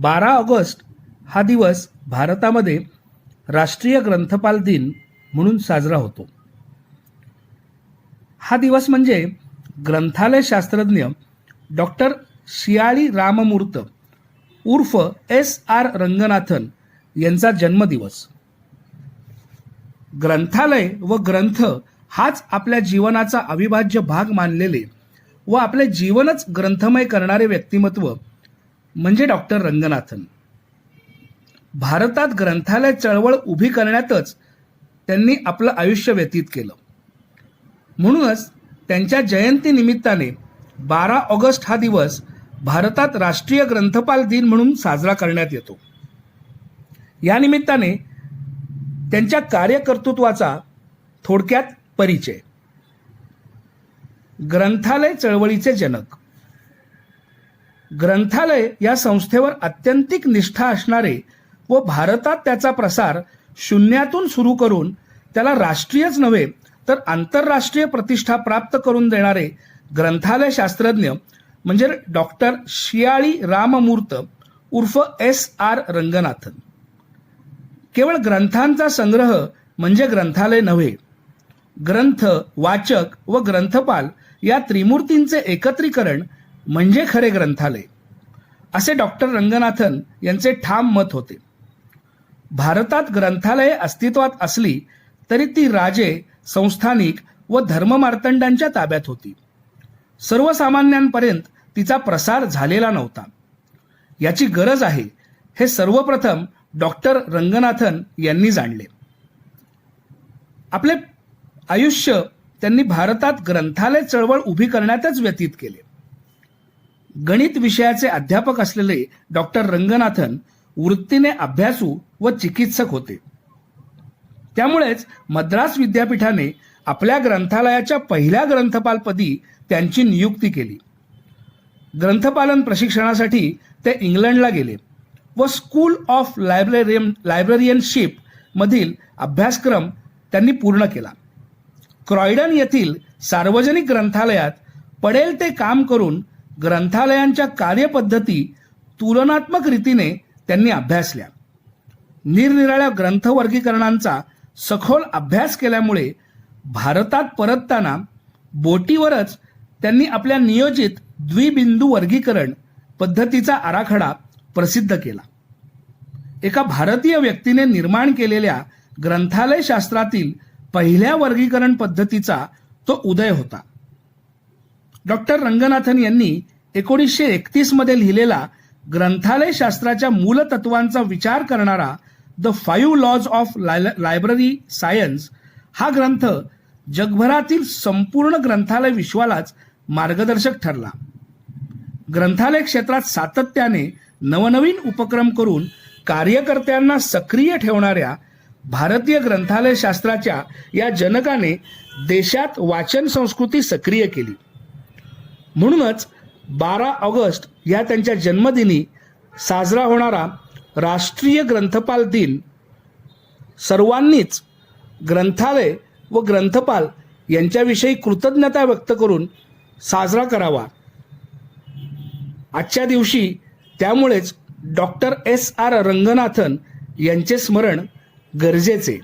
बारा ऑगस्ट हा दिवस भारतामध्ये राष्ट्रीय ग्रंथपाल दिन म्हणून साजरा होतो. हा दिवस म्हणजे ग्रंथालय शास्त्रज्ञ डॉक्टर शियाळी राममूर्त उर्फ एस आर रंगनाथन यांचा जन्मदिवस. ग्रंथालय व ग्रंथ हाच आपल्या जीवनाचा अविभाज्य भाग मानलेले व आपले जीवनच ग्रंथमय करणारे व्यक्तिमत्व म्हणजे डॉक्टर रंगनाथन. भारतात ग्रंथालय चळवळ उभी करण्यातच त्यांनी आपलं आयुष्य व्यतीत केलं. म्हणूनच त्यांच्या जयंती निमित्ताने बारा ऑगस्ट हा दिवस भारतात राष्ट्रीय ग्रंथपाल दिन म्हणून साजरा करण्यात येतो. या निमित्ताने त्यांच्या कार्यकर्तृत्वाचा थोडक्यात परिचय. ग्रंथालय चळवळीचे जनक. ग्रंथालय या संस्थेवर अत्यंतिक निष्ठा असणारे व भारतात त्याचा प्रसार शून्यातून सुरू करून त्याला राष्ट्रीयच नव्हे तर आंतरराष्ट्रीय प्रतिष्ठा प्राप्त करून देणारे ग्रंथालय शास्त्रज्ञ म्हणजे डॉक्टर शियाळी राममूर्त उर्फ एस आर रंगनाथन. केवळ ग्रंथांचा संग्रह म्हणजे ग्रंथालय नव्हे ग्रंथ वाचक व ग्रंथपाल या त्रिमूर्तींचे एकत्रीकरण म्हणजे खरे ग्रंथालय. असे डॉक्टर रंगनाथन यांचे ठाम मत होते. भारतात ग्रंथालये अस्तित्वात असली तरी ती राजे संस्थानिक व धर्ममार्तंडांच्या ताब्यात होती. सर्वसामान्यांपर्यंत तिचा प्रसार झालेला नव्हता. याची गरज आहे हे सर्वप्रथम डॉक्टर रंगनाथन यांनी जाणले. आपले आयुष्य त्यांनी भारतात ग्रंथालय चळवळ उभी करण्यातच व्यतीत केले. गणित विषयाचे अध्यापक असलेले डॉक्टर रंगनाथन वृत्तीने अभ्यासू व चिकित्सक होते. त्यामुळेच मद्रास विद्यापीठाने आपल्या ग्रंथालयाच्या पहिल्या ग्रंथपालपदी त्यांची नियुक्ती केली. ग्रंथपालन प्रशिक्षणासाठी ते इंग्लंडला गेले व स्कूल ऑफ लायब्ररियन लायब्ररियनशिप मधील अभ्यासक्रम त्यांनी पूर्ण केला. क्रॉयडन येथील सार्वजनिक ग्रंथालयात पडेल ते काम करून ग्रंथालयांच्या कार्यपद्धती तुलनात्मक रीतीने त्यांनी अभ्यासल्या निरनिराळ्या ग्रंथ वर्गीकरणांचा सखोल अभ्यास केल्यामुळे भारतात परतताना बोटीवरच त्यांनी आपल्या नियोजित द्विबिंदू वर्गीकरण पद्धतीचा आराखडा प्रसिद्ध केला. एका भारतीय व्यक्तीने निर्माण केलेल्या ग्रंथालय शास्त्रातील पहिल्या वर्गीकरण पद्धतीचा तो उदय होता. डॉक्टर रंगनाथन यांनी एकोणीसशे एकतीसमध्ये लिहिलेला ग्रंथालय शास्त्राच्या मूलतत्वांचा विचार करणारा the five laws of library science हा ग्रंथ जगभरातील संपूर्ण ग्रंथालय विश्वालाच मार्गदर्शक ठरला. ग्रंथालय क्षेत्रात सातत्याने नवनवीन उपक्रम करून कार्यकर्त्यांना सक्रिय ठेवणाऱ्या भारतीय ग्रंथालय शास्त्राच्या या जनकाने देशात वाचन संस्कृती सक्रिय केली. म्हणूनच बारा ऑगस्ट या त्यांच्या जन्मदिनी साजरा होणारा राष्ट्रीय ग्रंथपाल दिन सर्वांनीच ग्रंथालय व ग्रंथपाल यांच्याविषयी कृतज्ञता व्यक्त करून साजरा करावा. आजच्या दिवशी त्यामुळेच डॉक्टर एस आर रंगनाथन यांचे स्मरण गरजेचे.